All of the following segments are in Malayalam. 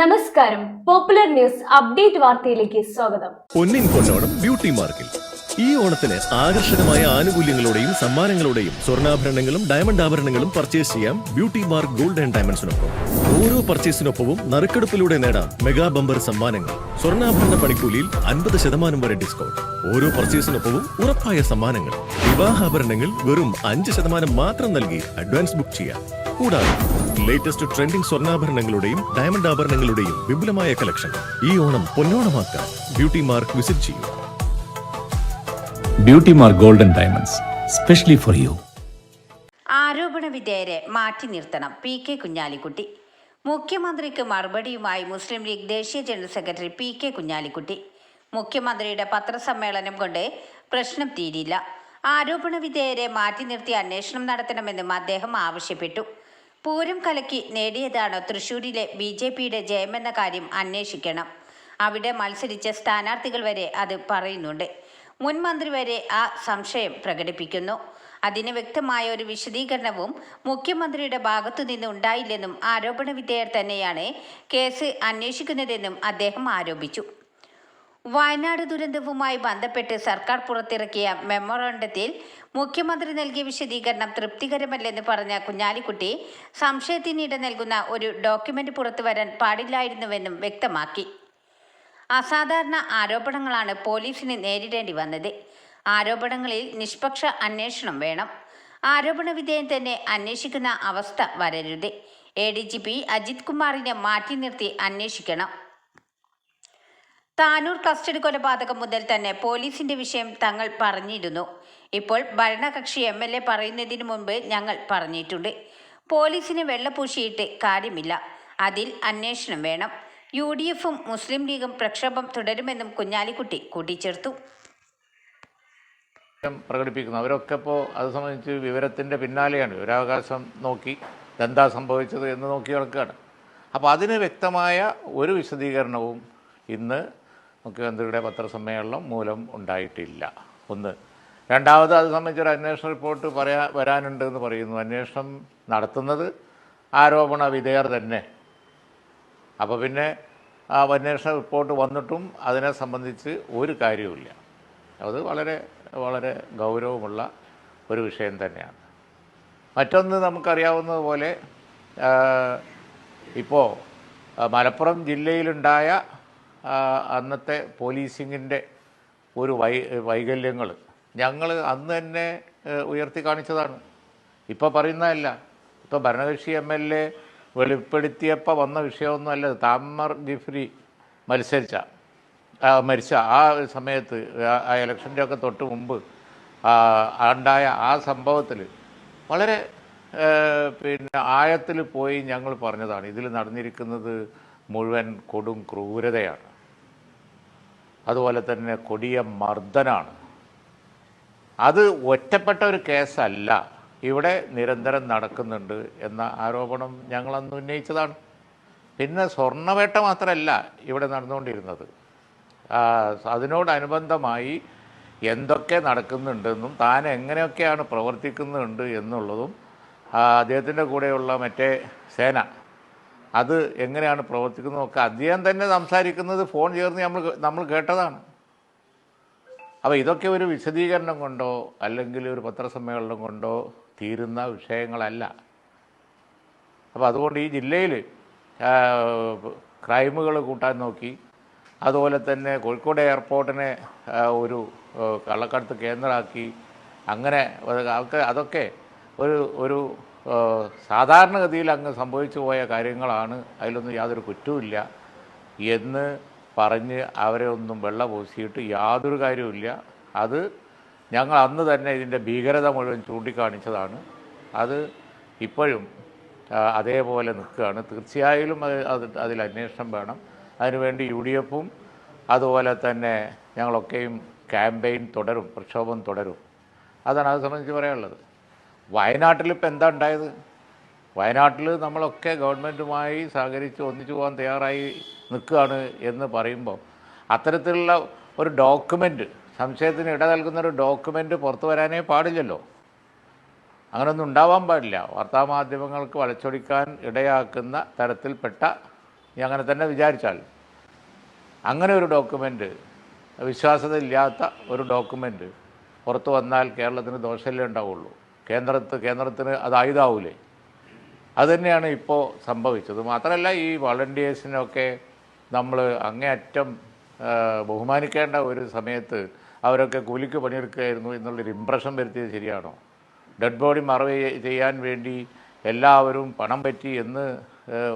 നമസ്കാരം. പോപ്പുലർ ന്യൂസ് അപ്ഡേറ്റ് വാർത്തയിലേക്ക് സ്വാഗതം. പൊന്നിൻ പൊന്നോണം ബ്യൂട്ടി മാർക്കിൽ ഈ ഓണത്തിന് ആകർഷകമായ ആനുകൂല്യങ്ങളോടെയും സമ്മാനങ്ങളോടെയും സ്വർണാഭരണങ്ങളും ഡയമണ്ട് ആഭരണങ്ങളും പർച്ചേസ് ചെയ്യാം ബ്യൂട്ടി മാർക്ക് ഗോൾഡ് ആൻഡ് ഡയമണ്ട്സിനൊപ്പം ഓരോ പർച്ചേസിനൊപ്പവും നറുക്കെടുപ്പിലൂടെ നേടാം മെഗാ ബമ്പർ സമ്മാനങ്ങൾ. സ്വർണാഭരണ പണിക്കൂലിയിൽ അൻപത് ശതമാനം വരെ ഡിസ്കൗണ്ട് ഓരോ പർച്ചേസിനൊപ്പവും ഉറപ്പായ സമ്മാനങ്ങൾ. വിവാഹാഭരണങ്ങൾ വെറും അഞ്ച് ശതമാനം മാത്രം നൽകി അഡ്വാൻസ് ബുക്ക് ചെയ്യാം. കൂടാതെ ലേറ്റസ്റ്റ് ട്രെൻഡിംഗ് സ്വർണാഭരണങ്ങളുടെയും ഡയമണ്ട് ആഭരണങ്ങളുടെയും വിപുലമായ കളക്ഷൻ ഈ ഓണം പൊന്നോണമാക്കാം ബ്യൂട്ടി മാർക്ക് വിസിറ്റ് ചെയ്യൂ. Beauty mark golden diamonds specially for you ആരോപണ വിധേയരെ മാറ്റി നിർത്തണം പി കെ കുഞ്ഞാലിക്കുട്ടി. മുഖ്യമന്ത്രിക്ക് മറുപടിയുമായി മുസ്ലിം ലീഗ് ദേശീയ general secretary P K Kunhalikutty. മുഖ്യമന്ത്രിയുടെ പത്രസമ്മേളനം കൊണ്ട് പ്രശ്നം തീരില്ല. ആരോപണ വിധേയരെ മാറ്റി നിർത്തി അന്വേഷണം നടത്തണമെന്നും അദ്ദേഹം ആവശ്യപ്പെട്ടു. പൂരം കലക്കി നേടിയതാണോ തൃശൂരിലെ ബി ജെ പിയുടെ ജയമെന്ന കാര്യം അന്വേഷിക്കണം. അവിടെ മത്സരിച്ച സ്ഥാനാർത്ഥികൾ വരെ അത് പറയുന്നുണ്ട്. മുൻ മന്ത്രി വരെ ആ സംശയം പ്രകടിപ്പിക്കുന്നു. അതിന് വ്യക്തമായ ഒരു വിശദീകരണവും മുഖ്യമന്ത്രിയുടെ ഭാഗത്തു നിന്ന് ഉണ്ടായില്ലെന്നും ആരോപണ വിധേയർ തന്നെയാണ് കേസ് അന്വേഷിക്കുന്നതെന്നും അദ്ദേഹം ആരോപിച്ചു. വയനാട് ദുരന്തവുമായി ബന്ധപ്പെട്ട് സർക്കാർ പുറത്തിറക്കിയ മെമ്മോറണ്ടത്തിൽ മുഖ്യമന്ത്രി നൽകിയ വിശദീകരണം തൃപ്തികരമല്ലെന്ന് പറഞ്ഞ കുഞ്ഞാലിക്കുട്ടി സംശയത്തിനിട നൽകുന്ന ഒരു ഡോക്യുമെന്റ് പുറത്തുവരാൻ പാടില്ലായിരുന്നുവെന്നും വ്യക്തമാക്കി. അസാധാരണ ആരോപണങ്ങളാണ് പോലീസിന് നേരിടേണ്ടി വന്നത്. ആരോപണങ്ങളിൽ നിഷ്പക്ഷ അന്വേഷണം വേണം. ആരോപണ വിധേയം തന്നെ അന്വേഷിക്കുന്ന അവസ്ഥ വരരുത്. A D G P Ajith കുമാറിനെ മാറ്റി നിർത്തി അന്വേഷിക്കണം. താനൂർ കസ്റ്റഡി കൊലപാതകം മുതൽ തന്നെ പോലീസിന്റെ വിഷയം തങ്ങൾ പറഞ്ഞിരുന്നു. ഇപ്പോൾ ഭരണകക്ഷി എം എൽ എ പറയുന്നതിന് മുൻപ് ഞങ്ങൾ പറഞ്ഞിട്ടുണ്ട്. പോലീസിന് വെള്ളപൂശിയിട്ട് കാര്യമില്ല. അതിൽ അന്വേഷണം വേണം. യു ഡി എഫും മുസ്ലിം ലീഗും പ്രക്ഷോഭം തുടരുമെന്നും കുഞ്ഞാലിക്കുട്ടി കൂട്ടിച്ചേർത്തു. പ്രകടിപ്പിക്കുന്നു. അവരൊക്കെ ഇപ്പോൾ അത് സംബന്ധിച്ച് വിവരത്തിന്റെ പിന്നാലെയാണ്. വിവരാവകാശം നോക്കി എന്താ സംഭവിച്ചത് എന്ന് നോക്കി നടക്കുകയാണ്. അപ്പോൾ അതിന് വ്യക്തമായ ഒരു വിശദീകരണവും ഇന്ന് മുഖ്യമന്ത്രിയുടെ പത്രസമ്മേളനം മൂലം ഉണ്ടായിട്ടില്ല. ഒന്ന്. രണ്ടാമത് അത് സംബന്ധിച്ചൊരു അന്വേഷണ റിപ്പോർട്ട് പറയാ വരാനുണ്ട് എന്ന് പറയുന്നു. അന്വേഷണം നടത്തുന്നത് ആരോപണ വിധേയർ തന്നെ. അപ്പോൾ പിന്നെ ആ അന്വേഷണ റിപ്പോർട്ട് വന്നിട്ടും അതിനെ സംബന്ധിച്ച് ഒരു കാര്യവുമില്ല. അത് വളരെ വളരെ ഗൗരവമുള്ള ഒരു വിഷയം തന്നെയാണ്. മറ്റൊന്ന് നമുക്കറിയാവുന്നതുപോലെ ഇപ്പോൾ മലപ്പുറം ജില്ലയിലുണ്ടായ അന്നത്തെ പോലീസിങ്ങിന്റെ ഒരു വൈ വൈകല്യങ്ങൾ ഞങ്ങൾ അന്ന് തന്നെ ഉയർത്തി കാണിച്ചതാണ്. ഇപ്പോൾ പറയുന്നതല്ല. ഇപ്പോൾ ഭരണകക്ഷി എം എൽ എ വെളിപ്പെടുത്തിയപ്പോൾ വന്ന വിഷയമൊന്നുമല്ല. താമർ ജിഫ്രി മത്സരിച്ച മരിച്ച ആ സമയത്ത് ആ- ഇലക്ഷന്റെ ഒക്കെ തൊട്ട് മുമ്പ് ഉണ്ടായ ആ സംഭവത്തിൽ വളരെ പിന്നെ ആഴത്തിൽ പോയി ഞങ്ങൾ പറഞ്ഞതാണ്. ഇതിൽ നടന്നിരിക്കുന്നത് മുഴുവൻ കൊടും ക്രൂരതയാണ്. അതുപോലെ തന്നെ കൊടിയ മർദ്ദനാണ്. അത് ഒറ്റപ്പെട്ട ഒരു കേസല്ല. ഇവിടെ നിരന്തരം നടക്കുന്നുണ്ട് എന്ന ആരോപണം ഞങ്ങളന്ന് ഉന്നയിച്ചതാണ്. പിന്നെ സ്വർണവേട്ട മാത്രമല്ല ഇവിടെ നടന്നുകൊണ്ടിരുന്നത്. അതിനോടനുബന്ധമായി എന്തൊക്കെ നടക്കുന്നുണ്ടെന്നും താൻ എങ്ങനെയൊക്കെയാണ് പ്രവർത്തിക്കുന്നുണ്ട് എന്നുള്ളതും അദ്ദേഹത്തിന്റെ കൂടെയുള്ള മറ്റേ സേന അത് എങ്ങനെയാണ് പ്രവർത്തിക്കുന്നതൊക്കെ അദ്ദേഹം തന്നെ സംസാരിക്കുന്നത് ഫോൺ ചേർന്ന് നമ്മൾ നമ്മൾ കേട്ടതാണ്. അപ്പോൾ ഇതൊക്കെ ഒരു വിശദീകരണം കൊണ്ടോ അല്ലെങ്കിൽ ഒരു പത്രസമ്മേളനം കൊണ്ടോ തീരുന്ന വിഷയങ്ങളല്ല. അപ്പോൾ അതുകൊണ്ട് ഈ ജില്ലയിൽ ക്രൈമുകൾ കൂട്ടാൻ നോക്കി അതുപോലെ തന്നെ കോഴിക്കോട് എയർപോർട്ടിനെ ഒരു കള്ളക്കടത്ത് കേന്ദ്രമാക്കി അങ്ങനെ അതൊക്കെ അതൊക്കെ ഒരു ഒരു സാധാരണഗതിയിൽ അങ്ങ് സംഭവിച്ചു പോയ കാര്യങ്ങളാണ്. അതിലൊന്നും യാതൊരു കുറ്റവുമില്ല. എന്ന് പറഞ്ഞ് അവരെ ഒന്നും വെള്ള പൂശിയിട്ട് യാതൊരു കാര്യവുമില്ല. അത് ഞങ്ങൾ അന്ന് തന്നെ ഇതിന്റെ ഭീകരത മുഴുവൻ ചൂണ്ടിക്കാണിച്ചതാണ്. അത് ഇപ്പോഴും അതേപോലെ നിൽക്കുകയാണ്. തീർച്ചയായും അത് അത് അതിൽ അന്വേഷണം വേണം. അതിനുവേണ്ടി യു ഡി എഫും അതുപോലെ തന്നെ ഞങ്ങളൊക്കെയും ക്യാമ്പയിൻ തുടരും പ്രക്ഷോഭം തുടരും. അതാണ് അത് സംബന്ധിച്ച് പറയാനുള്ളത്. വയനാട്ടിൽ ഇപ്പം എന്താ ഉണ്ടായത്? വയനാട്ടിൽ നമ്മളൊക്കെ ഗവൺമെന്റുമായി സഹകരിച്ച് ഒന്നിച്ചു പോകാൻ തയ്യാറായി നിൽക്കുകയാണ് എന്ന് പറയുമ്പോൾ അത്തരത്തിലുള്ള ഒരു ഡോക്യുമെന്റ് സംശയത്തിന് ഇട നൽകുന്ന ഒരു ഡോക്യുമെന്റ് പുറത്തു വരാനേ പാടില്ലല്ലോ. അങ്ങനെയൊന്നും ഉണ്ടാവാൻ പാടില്ല. വാർത്താമാധ്യമങ്ങൾക്ക് വളച്ചൊടിക്കാൻ ഇടയാക്കുന്ന തരത്തിൽപ്പെട്ട നീ അങ്ങനെ തന്നെ വിചാരിച്ചാൽ. അങ്ങനെ ഒരു ഡോക്യുമെന്റ് വിശ്വാസത ഇല്ലാത്ത ഒരു ഡോക്യുമെന്റ് പുറത്തു വന്നാൽ കേരളത്തിന് ദോഷമല്ലേ ഉണ്ടാവുള്ളൂ. കേന്ദ്രത്ത് കേന്ദ്രത്തിന് അത് ആയുധാവൂലേ? അതുതന്നെയാണ് ഇപ്പോൾ സംഭവിച്ചത്. മാത്രമല്ല ഈ വളണ്ടിയേഴ്സിനൊക്കെ നമ്മൾ അങ്ങേയറ്റം ബഹുമാനിക്കേണ്ട ഒരു സമയത്ത് അവരൊക്കെ കൂലിക്ക് പണിയെടുക്കുകയായിരുന്നു എന്നുള്ളൊരു ഇമ്പ്രഷൻ വരുത്തിയത് ശരിയാണോ? ഡെഡ് ബോഡി മറവ് ചെയ്യാൻ വേണ്ടി എല്ലാവരും പണം പറ്റി എന്ന്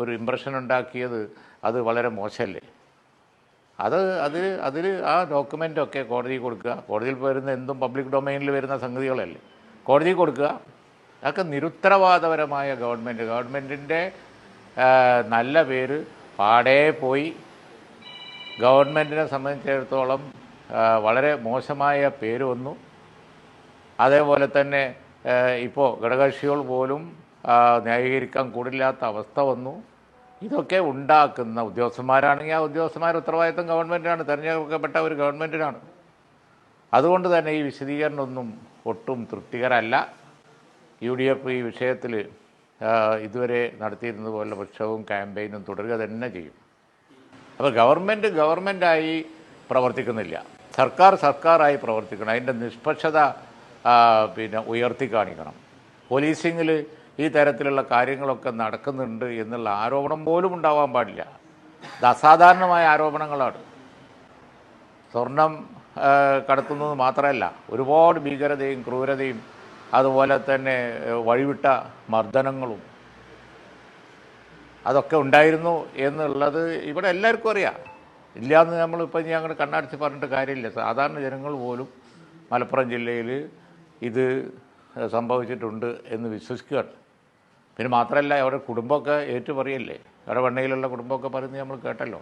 ഒരു ഇമ്പ്രഷൻ ഉണ്ടാക്കിയത് അത് വളരെ മോശമല്ലേ? അത് അതിൽ അതിൽ ആ ഡോക്യുമെന്റൊക്കെ കോടതിയിൽ കൊടുക്കുക. കോടതിയിൽ വരുന്ന എന്തും പബ്ലിക് ഡൊമൈനിൽ വരുന്ന സംഗതികളല്ലേ? കോടതിയിൽ കൊടുക്കുക. അതൊക്കെ നിരുത്തരവാദപരമായ ഗവൺമെന്റ് ഗവൺമെന്റിന്റെ നല്ല പേര് പാടേ പോയി. ഗവൺമെന്റിനെ സംബന്ധിച്ചിടത്തോളം വളരെ മോശമായ പേര് വന്നു. അതേപോലെ തന്നെ ഇപ്പോൾ ഘടകകക്ഷികൾ പോലും ന്യായീകരിക്കാൻ കൂടില്ലാത്ത അവസ്ഥ വന്നു. ഇതൊക്കെ ഉണ്ടാക്കുന്ന ഉദ്യോഗസ്ഥന്മാരാണെങ്കിൽ ആ ഉദ്യോഗസ്ഥന്മാരുടെ ഉത്തരവാദിത്തം ഗവൺമെന്റിനാണ് തിരഞ്ഞെടുക്കപ്പെട്ട ഒരു ഗവൺമെന്റിനാണ് അതുകൊണ്ട് തന്നെ ഈ വിശദീകരണമൊന്നും ഒട്ടും തൃപ്തികരമല്ല യു ഡി എഫ് ഈ വിഷയത്തിൽ ഇതുവരെ നടത്തിയിരുന്നത് പോലെ പക്ഷവും ക്യാമ്പയിനും തുടരുക തന്നെ ചെയ്യും. അപ്പോൾ ഗവൺമെന്റ് ഗവൺമെന്റായി പ്രവർത്തിക്കുന്നില്ല. സർക്കാർ സർക്കാരായി പ്രവർത്തിക്കണം. അതിന്റെ നിഷ്പക്ഷത പിന്നെ ഉയർത്തി കാണിക്കണം. പോലീസിങ്ങിൽ ഈ തരത്തിലുള്ള കാര്യങ്ങളൊക്കെ നടക്കുന്നുണ്ട് എന്നുള്ള ആരോപണം പോലും ഉണ്ടാവാൻ പാടില്ല. ഇത് അസാധാരണമായ ആരോപണങ്ങളാണ്. സ്വർണം കടത്തുന്നത് മാത്രമല്ല ഒരുപാട് ഭീകരതയും ക്രൂരതയും അതുപോലെ തന്നെ വഴിവിട്ട മർദ്ദനങ്ങളും അതൊക്കെ ഉണ്ടായിരുന്നു എന്നുള്ളത് ഇവിടെ എല്ലാവർക്കും അറിയാം. ഇല്ലയെന്ന് നമ്മളിപ്പോൾ ഞാൻ അങ്ങനെ കണ്ണടച്ച് പറഞ്ഞിട്ട് കാര്യമില്ല. സാധാരണ ജനങ്ങൾ പോലും മലപ്പുറം ജില്ലയിൽ ഇത് സംഭവിച്ചിട്ടുണ്ട് എന്ന് വിശ്വസിക്കുകയാണ്. പിന്നെ മാത്രമല്ല അവരുടെ കുടുംബമൊക്കെ ഏറ്റുപറയല്ലേ? അവരുടെ വെണ്ണയിലുള്ള കുടുംബമൊക്കെ പറയുന്നത് നമ്മൾ കേട്ടല്ലോ.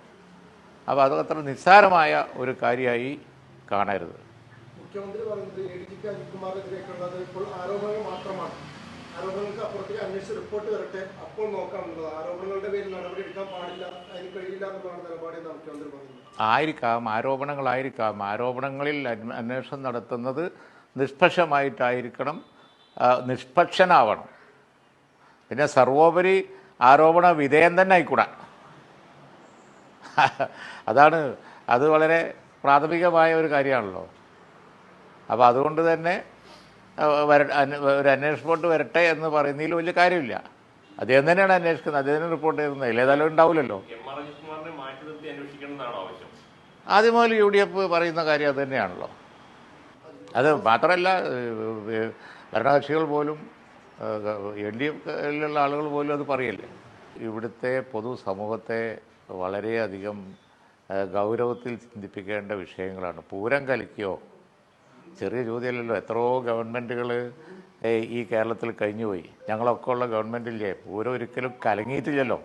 അപ്പോൾ അത് അത്ര നിസ്സാരമായ ഒരു കാര്യമായി കാണരുത്. മുഖ്യമന്ത്രി പറയുന്നത് എ ഡി ജിക്ക് അജിത്കുമാറിനെതിരെയൊക്കെയുള്ളത് ഇപ്പോൾ ആരോപണങ്ങൾ മാത്രമാണ്. ആരോപണങ്ങൾക്ക് അപ്പുറത്തേക്ക് അന്വേഷിച്ച് റിപ്പോർട്ട് വരട്ടെ. അപ്പോൾ നോക്കാമെന്നുള്ളത് ആരോപണങ്ങളുടെ പേരിൽ നടപടി എടുക്കാൻ പാടില്ല അതിന് കഴിയില്ല എന്നുള്ളതാണ് നിലപാടെന്ന് മുഖ്യമന്ത്രി പറയുന്നത്. ആയിരിക്കാം ആരോപണങ്ങളായിരിക്കാം. ആരോപണങ്ങളിൽ അന്വേഷണം നടത്തുന്നത് നിഷ്പക്ഷമായിട്ടായിരിക്കണം നിഷ്പക്ഷനാവണം. പിന്നെ സർവോപരി ആരോപണ വിധേയം തന്നെ ആയിക്കൂടാ. അതാണ് അത് വളരെ പ്രാഥമികമായ ഒരു കാര്യമാണല്ലോ. അപ്പോൾ അതുകൊണ്ട് തന്നെ വര ഒരു അന്വേഷണ റിപ്പോർട്ട് വരട്ടെ എന്ന് പറയുന്നതിൽ വലിയ കാര്യമില്ല. അദ്ദേഹം തന്നെയാണ് അന്വേഷിക്കുന്നത്. അദ്ദേഹം റിപ്പോർട്ട് ചെയ്യുന്നത്. ഏതായാലും ഉണ്ടാവില്ലല്ലോ. ആദ്യം മുതൽ യു ഡി എഫ് പറയുന്ന കാര്യം അത് തന്നെയാണല്ലോ. അത് മാത്രമല്ല ഭരണകക്ഷികൾ പോലും എൻ ഡി എഫിലുള്ള ആളുകൾ പോലും അത് പറയല്ലേ. ഇവിടുത്തെ പൊതുസമൂഹത്തെ വളരെയധികം ഗൗരവത്തിൽ ചിന്തിപ്പിക്കേണ്ട വിഷയങ്ങളാണ്. പൂരം കലിക്കോ ചെറിയ ചോദ്യമല്ലല്ലോ എത്രയോ ഗവൺമെന്റുകൾ ഈ കേരളത്തിൽ കഴിഞ്ഞുപോയി. ഞങ്ങളൊക്കെ ഉള്ള ഗവൺമെന്റില്ലേ പൂരം ഒരിക്കലും കലങ്ങിയിട്ടില്ലല്ലോ.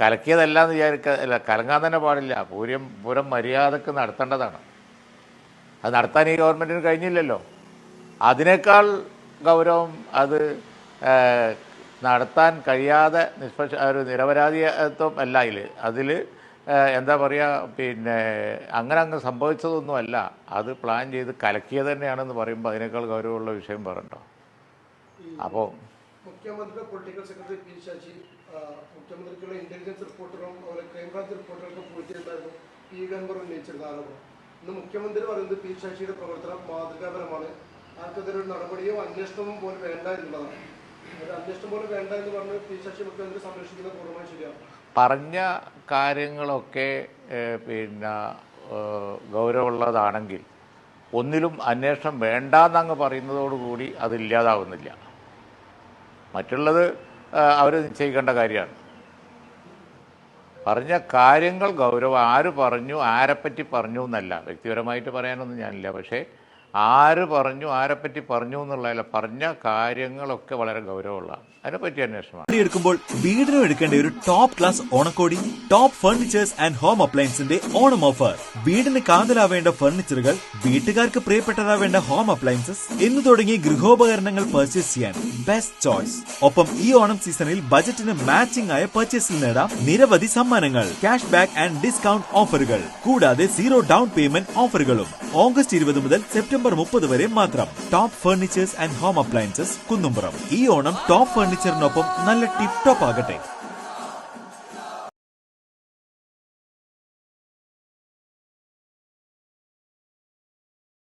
കലക്കിയതല്ല എന്ന് വിചാരിക്ക അല്ല കലങ്ങാൻ തന്നെ പാടില്ല. പൂരം പൂരം മര്യാദയ്ക്ക് നടത്തേണ്ടതാണ്. അത് നടത്താൻ ഈ ഗവൺമെന്റിന് കഴിഞ്ഞില്ലല്ലോ. അതിനേക്കാൾ ഗൗരവം അത് നടത്താൻ കഴിയാതെ നിഷ്പക്ഷ ഒരു നിരപരാധിത്വം അല്ല അതിൽ അതിൽ എന്താ പറയുക പിന്നെ അങ്ങനെ അങ്ങ് സംഭവിച്ചതൊന്നുമല്ല. അത് പ്ലാൻ ചെയ്ത് കലക്കിയത് തന്നെയാണെന്ന് പറയുമ്പോൾ അതിനേക്കാൾ ഗൗരവമുള്ള വിഷയം പറയണ്ടോ അപ്പോൾ മുഖ്യമന്ത്രിയുടെ പൊളിറ്റിക്കൽ സെക്രട്ടറി പി ശശി മുഖ്യമന്ത്രിക്കുള്ള ഇന്റലിജൻസ് റിപ്പോർട്ടറും അതുപോലെ ക്രൈംബ്രാഞ്ച് റിപ്പോർട്ടുകളൊക്കെ പോയിട്ടുണ്ടായിരുന്നു പി ഗൺബർ ഉന്നയിച്ചിരുന്ന ആരോപണം ഇന്ന് മുഖ്യമന്ത്രി പറയുന്നത് പി ശശിയുടെ പ്രവർത്തനം മാതൃകാപരമാണ്. ആർക്കെതിരെ നടപടിയോ അന്വേഷണവും പോലും വേണ്ട എന്നുള്ളതാണ്. ഒരു അന്വേഷണം പോലും വേണ്ട എന്ന് പറഞ്ഞ് പി ശശി മുഖ്യമന്ത്രി സംരക്ഷിക്കുന്നത് പൂർണമായി ശരിയാണ്. പറഞ്ഞ കാര്യങ്ങളൊക്കെ പിന്നെ ഗൗരവമുള്ളതാണെങ്കിൽ ഒന്നിലും അന്വേഷണം വേണ്ടാന്നങ്ങ് പറയുന്നതോടുകൂടി അതില്ലാതാവുന്നില്ല. മറ്റുള്ളത് അവർ നിശ്ചയിക്കേണ്ട കാര്യമാണ്. പറഞ്ഞ കാര്യങ്ങൾ ഗൗരവം ആര് പറഞ്ഞു ആരെപ്പറ്റി പറഞ്ഞു എന്നല്ല. വ്യക്തിപരമായിട്ട് പറയാനൊന്നും ഞാനില്ല. പക്ഷേ ആര് പറഞ്ഞു ആരെപ്പറ്റി പറഞ്ഞു എന്നുള്ളതല്ല പറഞ്ഞ കാര്യങ്ങളൊക്കെ വളരെ ഗൗരവമുള്ളതാണ് അതിനെപ്പറ്റി അന്വേഷണം. എടുക്കുമ്പോൾ വീടിനും എടുക്കേണ്ട ഒരു ടോപ്പ് ക്ലാസ് ഓണക്കോടി ടോപ്പ് ഫർണിച്ചേഴ്സ് ആൻഡ് ഹോം അപ്ലയൻസിന്റെ ഓണം ഓഫർ വീടിന് കാതലാവേണ്ട ഫർണിച്ചറുകൾ വീട്ടുകാർക്ക് പ്രിയപ്പെട്ടതാവേണ്ട ഹോം അപ്ലയൻസസ് എന്ന് തുടങ്ങി ഗൃഹോപകരണങ്ങൾ പർച്ചേസ് ചെയ്യാൻ ബെസ്റ്റ് ചോയ്സ് ഒപ്പം ഈ ഓണം സീസണിൽ ബജറ്റിന് മാച്ചിംഗ് ആയ പർച്ചേസിൽ നേടാം നിരവധി സമ്മാനങ്ങൾ ക്യാഷ് ബാക്ക് ആൻഡ് ഡിസ്കൗണ്ട് ഓഫറുകൾ കൂടാതെ സീറോ ഡൗൺ പേയ്മെന്റ് ഓഫറുകളും ഓഗസ്റ്റ് ഇരുപത് മുതൽ സെപ്റ്റംബർ മുപ്പത് വരെ മാത്രം. Top furnitures and home appliances Kunnumpuram. ഈ ഓണം ടോപ്പ് ഫർണിച്ചറിനൊപ്പം നല്ല ടിപ് ടോപ്പ് ആകട്ടെ